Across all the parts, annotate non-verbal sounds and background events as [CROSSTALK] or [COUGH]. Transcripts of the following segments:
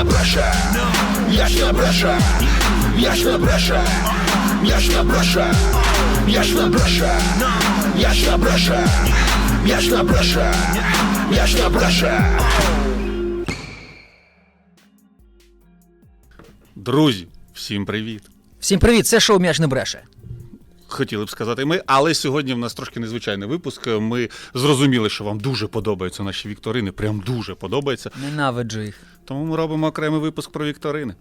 не бреше, я ж не бреше, я ж не бреше, я ж не бреше, я ж не бреше, я ж не бреше, я ж не бреше, я ж не бреше. Друзі, всім привіт! Всім привіт, це шоу м'яч не бреше. Хотіли б сказати ми, але сьогодні в нас трошки незвичайний випуск. Ми зрозуміли, що вам дуже подобаються наші вікторини, прям дуже подобається. Ненавиджу їх. Тому ми робимо окремий випуск про вікторини.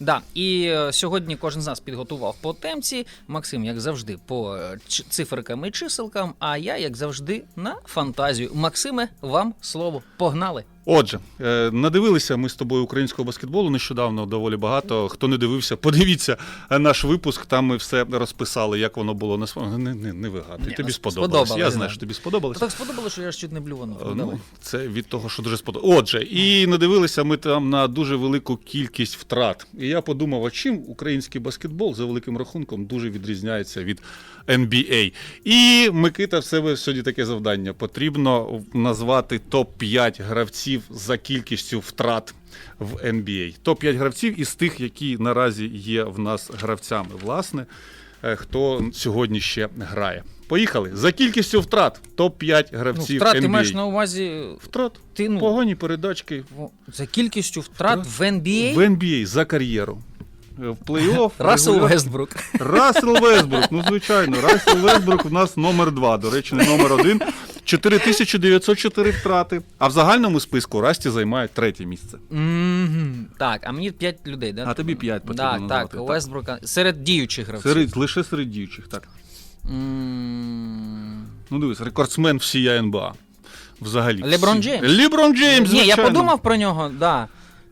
Да, і е, сьогодні кожен з нас підготував по темці. Максим, як завжди, по е, ч- циферкам і чиселкам, а я, як завжди, на фантазію. Максиме, вам слово. Погнали! Отже, е, надивилися ми з тобою українського баскетболу нещодавно доволі багато. Хто не дивився, подивіться е, наш випуск. Там ми все розписали, як воно було на своєму. Не, не, не вигадуй. Ні, Тобі ну, сподобалось. сподобалось, Я знаю, да. що тобі сподобалось. Так сподобалося, що я ж чуть не блюванув. Е, Ну, давай. Ну, це від того, що дуже сподобалося. Отже, і надивилися ми там на дуже велику кількість втрат. І я подумав, а чим український баскетбол за великим рахунком дуже відрізняється від NBA. І Микита в себе сьогодні таке завдання. Потрібно назвати топ-5 гравців за кількістю втрат в NBA. Топ-5 гравців із тих, які наразі є в нас гравцями. Власне, хто сьогодні ще грає. Поїхали. За кількістю втрат топ-5 Ну, гравців втрат NBA. ти маєш на увазі Втрат. Ти, ну- Погані передачки за кількістю втрат в NBA. в NBA за кар'єру. Е, В плей-офф. Рассел Вестбрук. Рассел Вестбрук, ну звичайно. Рассел Вестбрук у нас номер два. До речі, не номер один. 4904 втрати. А в загальному списку Расті займає третє місце. Мгм. Так, а мені 5 людей, да? А тобі п'ять потрібно Так, назвати, так, так. Вестбрука. Серед діючих гравців. Серед, лише серед діючих, так. М, Ну дивись, рекордсмен всія НБА. Взагалі. Леброн всі. Джеймс? Леброн Джеймс, Ні, я звичайно. подумав про нього, да.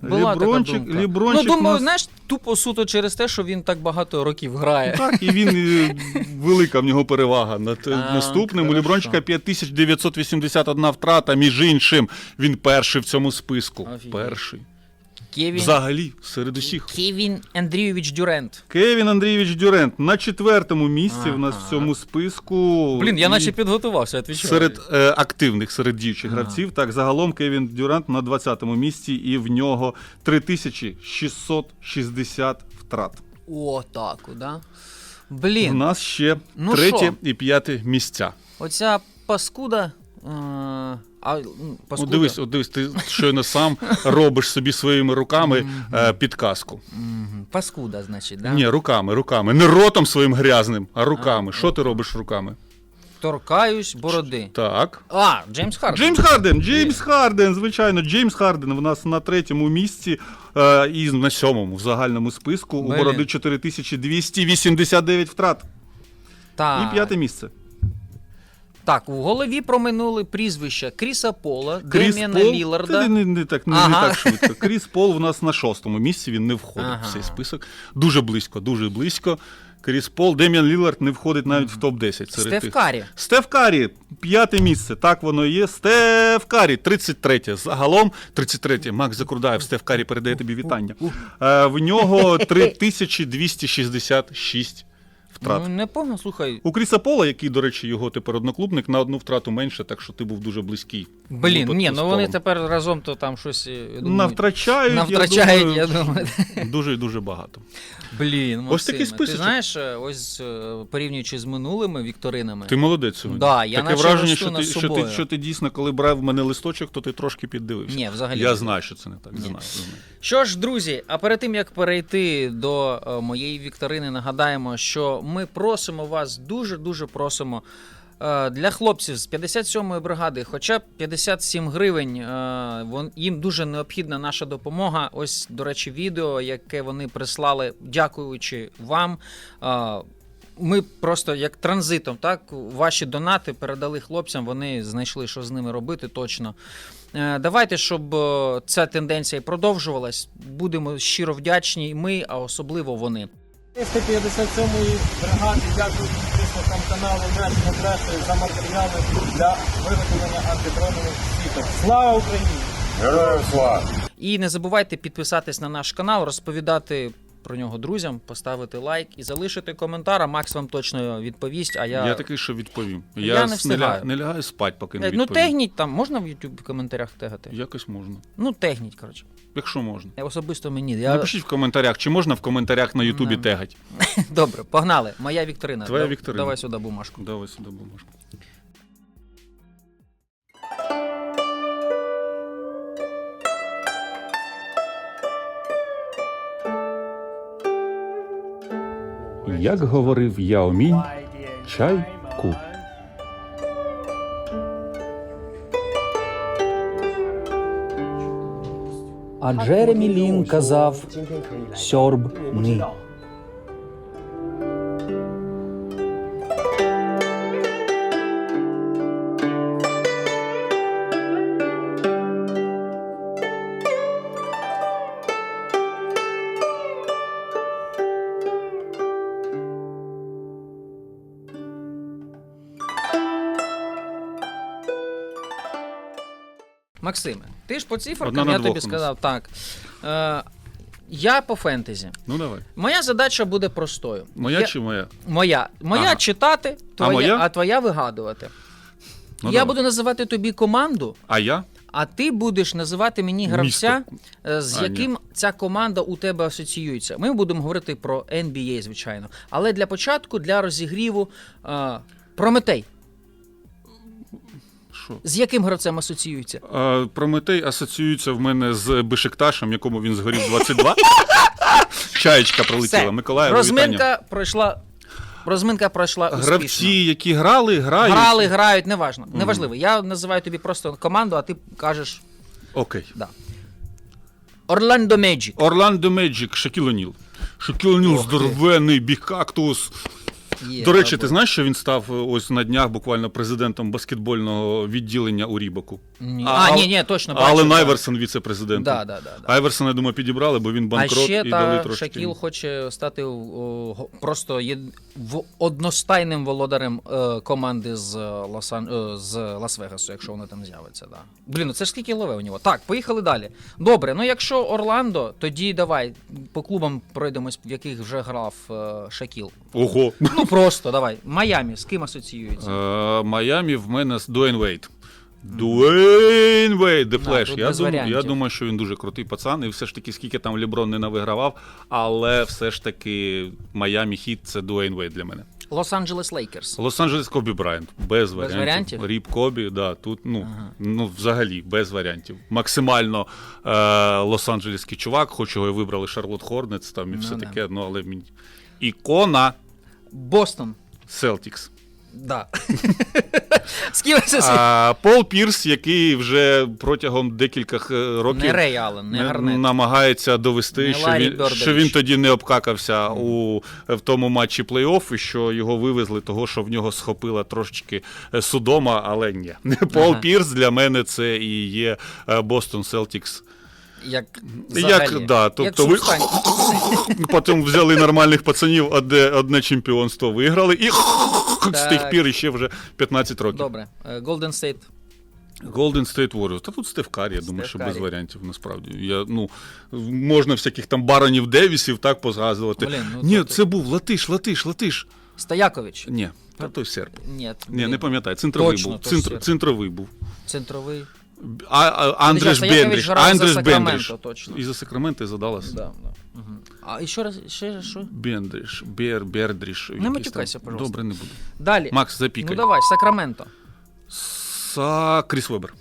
Була Лібрончик, така думка. Лібрончик ну, думаю, нас- знаєш, тупо суто через те, що він так багато років грає. Так, і він е, велика в нього перевага над е, А, наступним. У. Лібрончика 5981 втрата. Між іншим, він перший в цьому списку. Офігеть. Перший. Кевін, Взагалі, серед усіх. Кевін Андрійович Дюрент. Кевін Андрійович Дюрент на четвертому місці в нас в цьому списку. Блін, я наче підготувався, відвічаю. Серед е, активних, серед діючих Ага. гравців. Так, загалом Кевін Дюрант на 20-му місці, і в нього 3660 втрат. О, так, да? У нас ще Ну третє що? і п'яте місця. оця паскуда. е, А, Ну, дивись, от дивись, ти щойно сам робиш собі своїми руками е, підказку. Паскуда, значить, да? Ні, руками, руками. Не ротом своїм грязним, а руками. Що ти робиш руками? Торкаюсь бороди. Так. А, Джеймс Харден. Джеймс Харден, Джеймс Харден, звичайно, Джеймс Харден в нас на третьому місці е, і на сьомому в загальному списку. У Блін. бороди 4289 втрат. Так. І п'яте місце. Так, у голові проминули прізвища Кріса Пола, Кріс Дем'яна Пол. Ліларда. Це не, не, так, не, Ага. не так швидко. Кріс Пол в нас на шостому місці, він не входить Ага. в цей список. Дуже близько, дуже близько. Кріс Пол, Дем'ян Лілард не входить навіть в топ-10 серед Стеф тих. Карі. Стеф Карі, п'яте місце. Так воно і є. Стеф Карі, 33. Загалом 33. Макс Закрудаєв, Стеф Карі передає тобі вітання. Е, в нього [LAUGHS] 3266 втрат. Ну, непогано, слухай. У Кріса Пола, який, до речі, його тепер одноклубник, на одну втрату менше, так що ти був дуже близький. Блін, ні, ну вони тепер разом то там щось. я думаю, Навтрачають, навтрачають, я думаю. [LAUGHS] Дуже і дуже багато. Блін, Максиме, Ось такий Ти знаєш, е, ось е, порівнюючи з минулими вікторинами. Ти молодець сьогодні. Да, я Таке враження, що ти, що, ти, що ти дійсно, коли брав в мене листочок, то ти трошки піддивився. Ні, взагалі. Я знаю, що це не так. Знаю, знаю. Що ж, друзі, а перед тим як перейти до е, моєї вікторини, нагадаємо, що ми просимо вас, дуже дуже просимо. е, Для хлопців з 57-ї бригади, хоча б 57 гривень, е, їм дуже необхідна наша допомога. Ось, до речі, відео, яке вони прислали, дякуючи вам. Е, Ми просто як транзитом, так, ваші донати передали хлопцям, вони знайшли, що з ними робити точно. Давайте, щоб ця тенденція продовжувалась. Будемо щиро вдячні і ми, а особливо вони. 357-ї бригади дякую підписникам каналу Меч Небрешої за матеріали для виготовлення антидронових сіток. Слава Україні! Героям слава! І не забувайте підписатись на наш канал, розповідати про нього друзям, поставити лайк і залишити коментар. А Макс вам точно відповість. А я, Я такий, що відповім. Я Я, не не, встигаю. ля- не лягаю спать, поки не Е, ну відповім. тегніть там, можна в YouTube коментарях тегати? Якось можна. Ну, тегніть, коротше. Якщо можна. Особисто мені. Я... Напишіть в коментарях, чи можна в коментарях на Ютубі Не. тегать. [LAUGHS] Добре, погнали. Моя вікторина. Твоя Да- вікторина. Давай сюди бумажку. Давай сюди бумажку. Як говорив Яомінь, чай А Джеремі Лін казав сьорб ни. Максиме, ти ж по Одна циферкам, я тобі сказав так. Е, я по фентезі. Ну давай. Моя задача буде простою. Моя я... чи моя? Моя. Моя Ага. читати, твоя, моя? а твоя вигадувати. Ну, я давай. буду називати тобі команду, А я? а ти будеш називати мені гравця, е, з А, яким ця команда у тебе асоціюється. Ми будемо говорити про NBA, звичайно. Але для початку, для розігріву, е, Прометей. Що? З яким гравцем асоціюється? А, Прометей асоціюється в мене з Бешикташем, якому він згорів [LAUGHS] 22. Чаєчка пролетіла. Миколаєва, вітання. Пройшла. Розминка пройшла успішно. Гравці, які грали, грають. Грали, грають, неважно. Неважливо. Я називаю тобі просто команду, а ти кажеш Окей. да. Орландо Меджік. Орландо Меджик, Шакіл О'Ніл. Шакіл О'Ніл здоровений, біг кактус. Є, До речі, ти знаєш, що він став е, ось на днях буквально президентом баскетбольного відділення у Рібаку? Ні. А, А, ні, ні, точно бачу. Да. Айверсон віце-президентом. Да, да, да, да. Айверсона, я думаю, підібрали, бо він А банкрот ще і дали та трошки. Шакіл хоче стати о, го- просто є, в, одностайним володарем е, команди з, Лос-Ан- е, з Лас-Вегасу, якщо вони там з'явиться. Да. Блін, ну це ж скільки лове у нього. Так, поїхали далі. Добре, ну якщо Орландо, тоді давай по клубам пройдемось, в яких вже грав е, Шакіл. Ого. Ну просто давай. Майамі з ким асоціюється? Е, Майамі в мене з Дуейн Вейт. Дуейн Вейт, The Flash. тут я, без дум, я варіантів. думаю, що він дуже крутий пацан, і все ж таки, скільки там Ліброн не навигравав, але все ж таки Майамі хіт це Дуейн Вейт для мене. Лос-Анджелес Лейкерс. Лос-Анджелес Кобі Брайант. Без варіантів. варіантів? Ріп Кобі, да, тут, ну, ну, взагалі, без варіантів. Максимально е, лос-анджелеський чувак, хоч його і вибрали Шарлот Хорнец, там і Ну, все таке, ну, але мені. Ікона Бостон. Селтікс. Да. [LAUGHS] А, Пол Пірс, який вже протягом декількох е, років Не Рей Аллен, не Гарнет. намагається довести, Не що він, що він тоді не обкакався у, в тому матчі плей-офф, і що його вивезли, того, що в нього схопила трошечки е, судома, але ні. [LAUGHS] Пол Ага. Пірс для мене це і є е, Бостон Селтікс. Як, Як, да, тобто ви Субстан- [LAUGHS] потім взяли нормальних пацанів, одне, одне чемпіонство виграли, і з тих пір іще вже 15 років. Добре. Е, Golden State. Golden State Warriors. Та тут Стеф Карі, я думаю, що Карі. без варіантів насправді. Я, ну, можна всяких там баронів Девісів так позгадувати. Блін, ну, Ні, то- це був Латиш, Латиш, Латиш. Стоякович. Ні, та той серб. Ні, Ні, блін. не пам'ятаю. Центровий Точно, був. Центр, центровий був. Центровий. А, а, Андреш Стоякович Бендріш. грав за Андреш Сакраменто, Бендріш. точно. І за Сакраменто, і за Даллас. Да, да. Угу. А і ще раз, ще що? Бендріш, Бер, Бердріш. якийсь там. матюкайся, пожалуйста. Добре, не буду. Далі. Макс, запікай. Ну давай, Сакраменто. Са Кріс Вебер.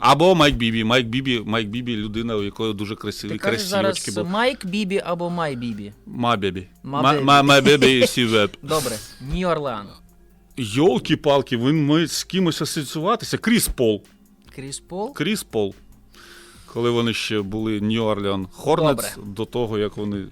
Або Майк Бібі. Майк Бібі, Майк Бібі людина, у якої дуже красиві Ти кажеш красивочки зараз були. Майк Бібі або Май Бібі. Ма бебі. Ма Ма- бебі. ма- Ма бебі і сі веб. [LAUGHS] Добре. Нью-Орлеан. Йолки-палки, він має з кимось асоціюватися. Кріс Пол. Кріс Пол. Кріс Пол. Коли вони ще були Нью-Орлеан Хорнетс, Добре. до того, як вони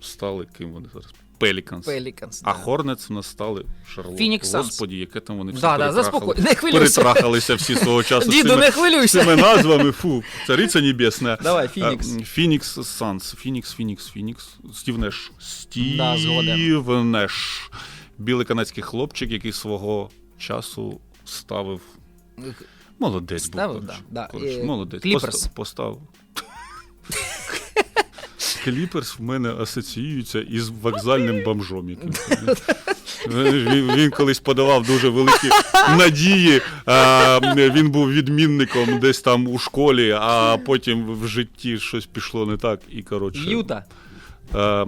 стали, ким вони зараз? Пеліканс. Пеліканс. А Хорнетс в нас стали Шарлот. Phoenix Suns. Господі, яке там вони всі Да, да, перетрахали- заспокой. Не хвилюйся. перетрахалися всі свого часу. з Діду, цими- не хвилюйся. цими назвами. Фу, цариця небесна. Давай, Фінікс. Фінікс Санс. Фінікс, Фінікс, Фінікс. Стів Неш. Стів Да, згоден. Неш. Білий канадський хлопчик, який свого часу ставив. Молодець Ставив, був. да, да. Коротше, Е, молодець. Кліперс. Поста- Поставив. [LAUGHS] Кліперс в мене асоціюється із вокзальним бомжом. яким. [LAUGHS] Він, він колись подавав дуже великі надії. А, він був відмінником десь там у школі, а потім в житті щось пішло не так. І коротше, Юта. А,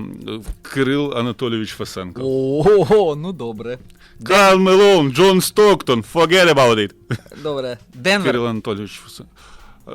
Кирил Анатолійович Фесенко. Ого, ну добре. Карл Мелон, Джон Стоктон, forget about it. Добре. Денвер. Кирил Анатолійович Фесенко. А,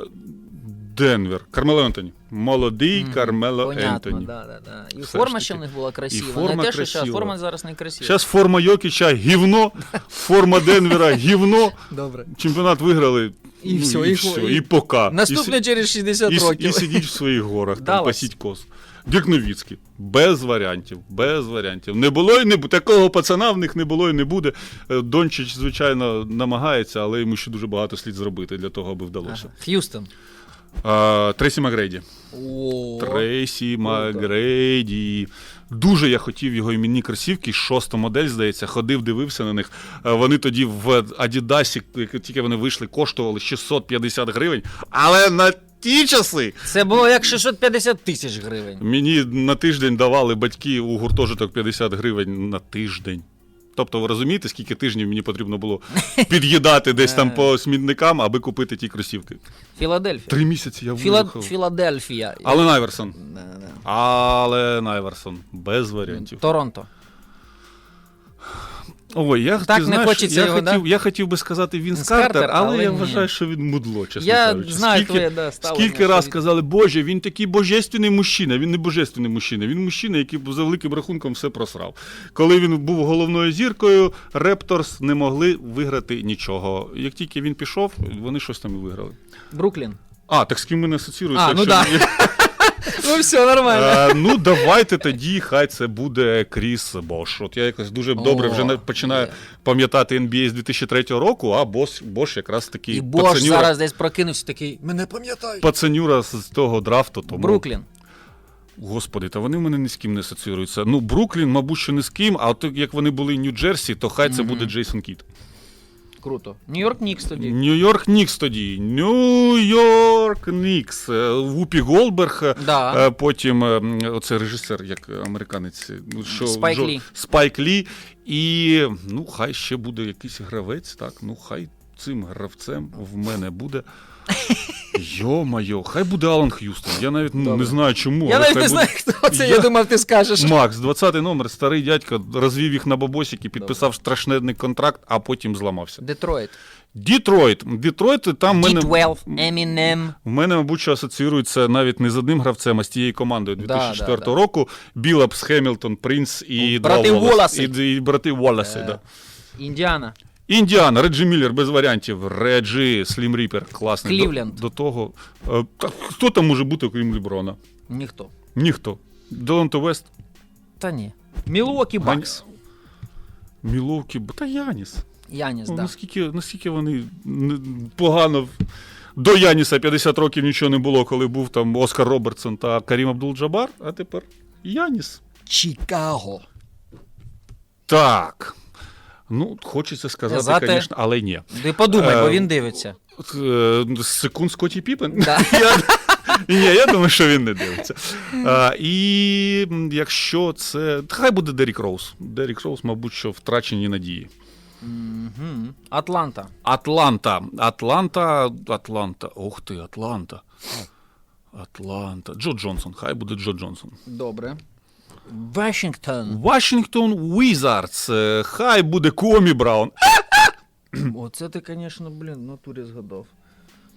Денвер. Кармело Ентоні. Молодий Кармело Понятно, Ентоні. да, да, да. І Все форма ще в таки. них була красива. форма не те, що зараз. красива. Форма зараз не красива. Зараз форма Йокіча гівно, форма Денвера гівно. Добре. Чемпіонат виграли. І ну, всьо, і, і все, і, і- пока. Наступне і, через 60 і, і, років. і сидіть в своїх горах, там Даллас. пасіть кос. Дірк Новіцький. Без варіантів. Без варіантів. Не було і не. Такого пацана в них не було і не буде. Е, Дончич, звичайно, намагається, але йому ще дуже багато слід зробити для того, аби вдалося. Х'юстон. А, Трейсі Макгрейді. О, Трейсі Макгрейді. Дуже я хотів його іменні кросівки, шоста модель, здається, ходив, дивився на них. Е, Вони тоді в Адідасі, тільки вони вийшли, коштували 650 гривень. Але на ті часи Це було як 650 тисяч гривень. мені на тиждень давали батьки у гуртожиток 50 гривень на тиждень. Тобто, ви розумієте, скільки тижнів мені потрібно було [LAUGHS] під'їдати десь там по смітникам, аби купити ті кросівки? Філадельфія. Три місяці я Філа... виїхав. Філадельфія. Ален Айверсон. Да, да. Ален Айверсон. Без варіантів. Торонто. Ой, я, Так ти не знаєш, хочеться я, його, хотів, да? я хотів би сказати Вінс Вінс Картер, але, але я ні. вважаю, що він мудло, чесно Я кажучи. знаю скільки, твоє, да, скільки раз він- казали, Боже, він такий божественний мужчина. Він не божественний мужчина, він мужчина, який за великим рахунком все просрав. Коли він був головною зіркою, Репторс не могли виграти нічого. Як тільки він пішов, вони щось там і виграли. Bруклін. А, так з ким мене асоціюється? А, ну да. Ну все, нормально. Е, ну, давайте тоді, хай це буде Кріс Бош. От я якось дуже добре вже на- починаю пам'ятати NBA з 2003 року, а Бош, Бош якраз такий І Бош пацанюра, зараз десь прокинувся такий. Мене пам'ятають. пацанюра з з того драфту. Тому, Бруклін. Господи, та вони в мене ні з ким не асоціюються. Ну, Бруклін, мабуть, що не з ким, а от як вони були в Нью-Джерсі, то хай це буде Джейсон Кіт. Круто. Нью-Йорк Нікс тоді. Нью-Йорк Нікс тоді. Нью-Йорк Нікс. Е, Вупі Голберг. е, Да. Е, Потім е, оце режисер, як американець, ну, що Спайк Джо- Лі. Спайк Лі. І ну, хай ще буде якийсь гравець, так. Ну, хай цим гравцем в мене буде. Йо-майо, хай буде Алан Х'юстон. Я навіть ну, не знаю чому. Я але навіть хай не знаю, хто це. Я Я- думав, ти скажеш. Макс, 20-й номер, старий дядько, розвів їх на бабосики, підписав страшненний контракт, а потім зламався. Детройт. Дітройт. Дітройт, там в мене. D12, Eminem. В мене, мабуть, що асоціюється навіть не з одним гравцем, а з тією командою Да, 2004 да, да. року. Білапс, Хемілтон, Принц і Брати два Волос- Волоси. І, і брати Волоси, Е. да. Індіана. Індіана, Реджі Міллер без варіантів. Реджі, Слім Ріпер, класний. Клівленд. До, до того. е, та хто там може бути, окрім Ліброна? Ніхто. Ніхто. Деланто Вест, Та ні. Мілуокі Бакс. Міловкі, та Яніс. Яніс, Ну, да. наскільки, наскільки вони не- погано. в- До Яніса 50 років нічого не було, коли був там Оскар Робертсон та Карім Абдул-Джабар, а тепер Яніс. Чикаго. Так. Ну, хочеться сказати, Сказати. звісно, але ні. Ти подумай, Е, бо він дивиться. Е, Секунд Скотті Піпен. Да. [LAUGHS] Я, ні, я думаю, що він не дивиться. А, і якщо це. Хай буде Дерік Роуз. Дерік Роуз, мабуть, що втрачені надії. Мгм. Атланта. Атланта. Атланта. Атланта. Ух ти, Атланта. Атланта. Джо Джонсон. Хай буде Джо Джонсон. Добре. Вашингтон. Вашингтон Wizards. Е, Хай буде Комі Браун. Оце ти, звісно, блін, натурі згадав.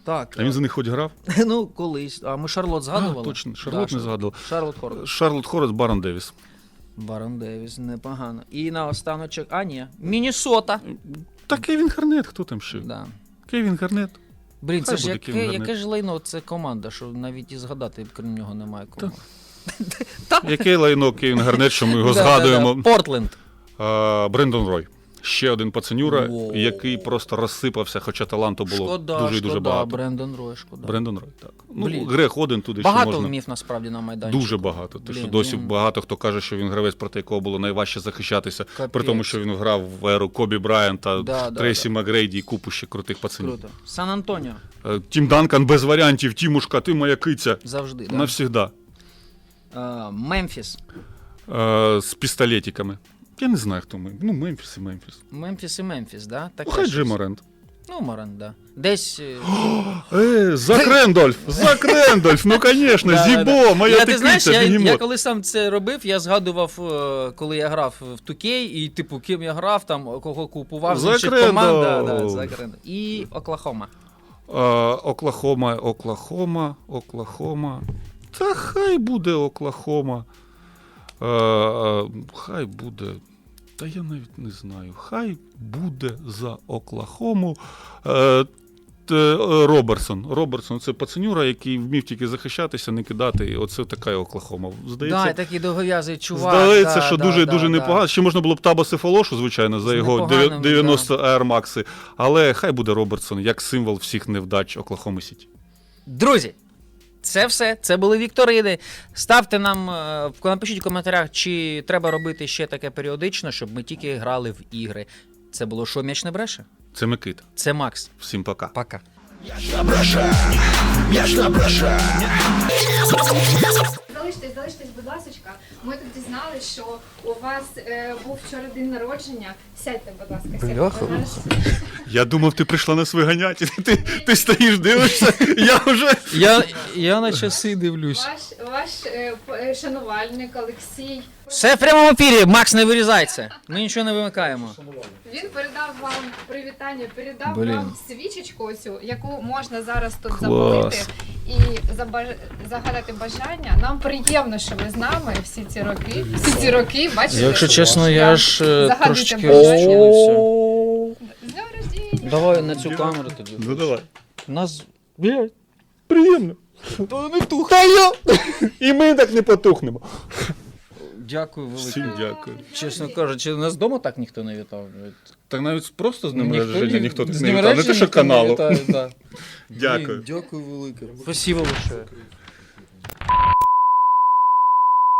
Так. А він за них хоч грав? [LAUGHS] Ну, колись. А ми Шарлот згадували? А, точно, Шарлот не згадував. Шарлот Хорд. Шарлот Хорес, Барон Девіс. Барон Девіс, непогано. І на останочок. А, ні. Міннесота. Та Кевін Гарнет, хто там ще? Да. Кевін Гарнет. Блін, це Хай ж буде яке, Кевін Гарнет. яке ж лайно це команда, що навіть і згадати крім нього немає кому. Яке лайно Кевін Гарнет, що ми його згадуємо. Портленд. А, Брендон Рой. Ще один пацанюра, Воу. який просто розсипався, хоча таланту було Шкода, дуже і шкода, дуже багато. Брендон Рой, шкода. Брендон Рой, так. Ну, Блін. Грех один туди Багато ще можна. вмів насправді на майданчику. Дуже багато. Те, що Блін, досі він- багато хто каже, що він гравець, проти якого було найважче захищатися, Капець. при тому, що він грав в еру Кобі Брайанта, Да, да, Трейсі да. Макгрейді і купу ще крутих пацанів. Круто. Сан-Антоніо. Е, Тім Данкан без варіантів, Тімушка, ти моя киця. Завжди. Да. Навсігда. А, Мемфіс. Е, з пістолетиками. Я не знаю, хто ми. Ну, Мемфіс і Мемфіс. Мемфіс і Мемфіс, да? Так Ну, хай Джим Орент. Ну, Моран, да. Десь. е, Е, Зак Рендольф! Зак Рендольф! Ну, звісно, Да, Зібо, да. моя я, ти знаєш, я, я коли сам це робив, я згадував, е, коли я грав в 2K, і типу, ким я грав, там кого купував з Зак інших команд. Да, да, Рендольф. І Оклахома. Оклахома, Оклахома, Оклахома. Та хай буде Оклахома. Е, е, хай буде. Та я навіть не знаю. Хай буде за Оклахому. Е, Роберсон. Роберсон це пацанюра, який вмів тільки захищатися, не кидати. І Оце така Оклахома. Здається, Да, такий довгов'язий чувак. Здається, да, що да, дуже да, дуже да. непогано. Ще можна було б Таба Сефалошу, звичайно, за З його непоганими, 90 Air Max. Але хай буде Робертсон як символ всіх невдач Оклахоми Сіті. Друзі, це все. Це були вікторини. Ставте нам, е, напишіть в коментарях, чи треба робити ще таке періодично, щоб ми тільки грали в ігри. Це було що м'яч не бреше? Це Микита. Це Макс. Всім пока. Пока. М'яч не бреше, м'яч не бреше. Залиштесь, залиштесь, будь ласка. Ми тут дізналися, що у вас е, був вчора день народження. Сядьте, будь ласка, сядьте. Бляха, Зараз- Я думав, ти прийшла на свиганяті. [LAUGHS] Ти, ти стоїш, дивишся, я вже. Я, я на часи дивлюсь. Ваш, ваш е, п- е, шанувальник Олексій. Все в прямому ефірі, Макс, не вирізайся. Ми нічого не вимикаємо. Він передав вам привітання, передав Блін. вам свічечку оцю, яку можна зараз тут Клас. запалити і забаж... загадати бажання. Нам приємно, що ви з нами всі ці роки. Всі ці роки, бачите? Якщо чесно, я ж е, Загадуйте трошечки бажання. розчинився. З днем рождення! Давай на цю камеру тоді. Ну давай. Нас. Блядь, приємно. То не тухає. І ми так не потухнемо. Дякую велике. Всім дякую. Чесно кажучи, нас вдома так ніхто не вітав. Так навіть просто з ним ніхто, рождення ніхто так не вітав. Не те, що каналу. [LAUGHS] Дякую. Дякую велике. Спасибо большое.